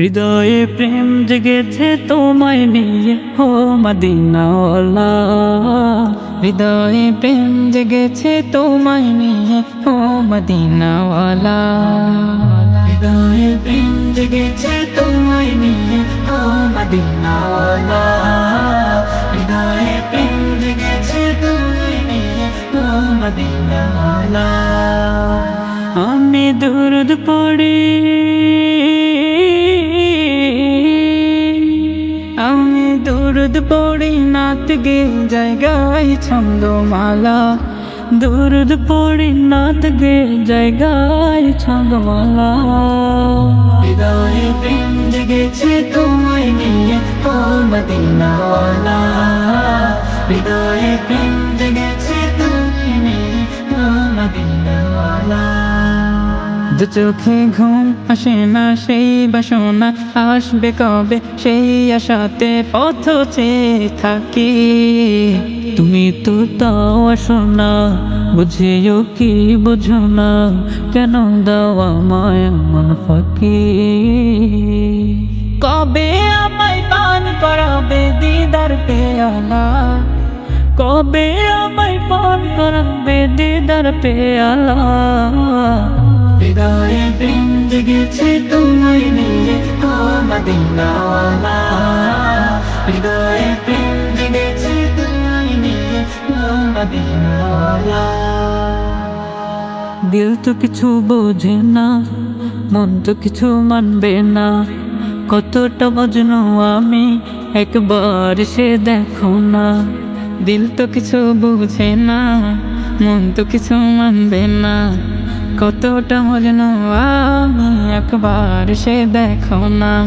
হৃদয়ে প্রেম জেগেছে তোমায় নিয়ে হো মদিনাওয়ালা। হৃদয়ে প্রেম জেগেছে তোমায় নিয়ে হো মদিনাওয়ালা। হৃদয়ে প্রেম জেগেছে তোমায় নিয়ে হো মদিনাওয়ালা। হৃদয়ে প্রেম জেগেছে তোমায় নিয়ে হো মদিনাওয়ালা। আমি দুরুদ পড়ি। দুরুদ পড়ি নাত গে, জায়গায় ছন্দমালা। দুরুদ পড়ি নাত গে, জায়গায় ছন্দমালা। হৃদয়ে প্রেম জেগেছে তোমায় নিয়ে, ও মদিনাওয়ালা। হৃদয়ে প্রেম জেগেছে তোমায় নিয়ে, ও মদিনাওয়ালা। দু চোখে ঘুম আসে না, সেই বাসনা আসবে কবে? সেই আশাতে পথ চেয়ে থাকি। তুমি তো তাও আসো না বুঝেও কি বুঝো না? কেন দাও আমায় মন ফাঁকি? কবে আমায় পান করাবে দিদার পেয়ালা? কবে আমায় পান করাবে দিদার পেয়ালা? তোমায় নিয়ে ও মদিনাওয়ালা তোমায় নিয়ে ও মদিনাওয়ালা দিল তো কিছু বোঝে না, মন তো কিছু মানবে না। কতটা বজনো আমি, একবার সে দেখো না। দিল তো কিছু বুঝে না, মন তো কিছু মানবে না। কতটা মজনু? আমি একবার সে দেখো না।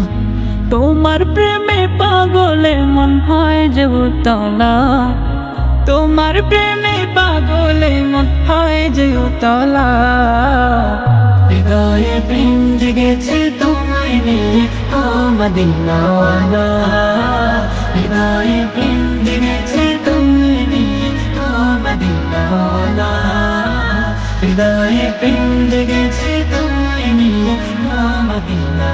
তোমার প্রেমে পাগলে মন হয় যে উতলা। তোমার প্রেমে পাগলে মন হয় যে উতলা। হৃদয়ে প্রেম জেগেছে তোমায় নিয়ে, ও মদিনাওয়ালা। হৃদয়ে প্রেম দায়ে পিন্দ গেছে তুমি মিলে মদিনা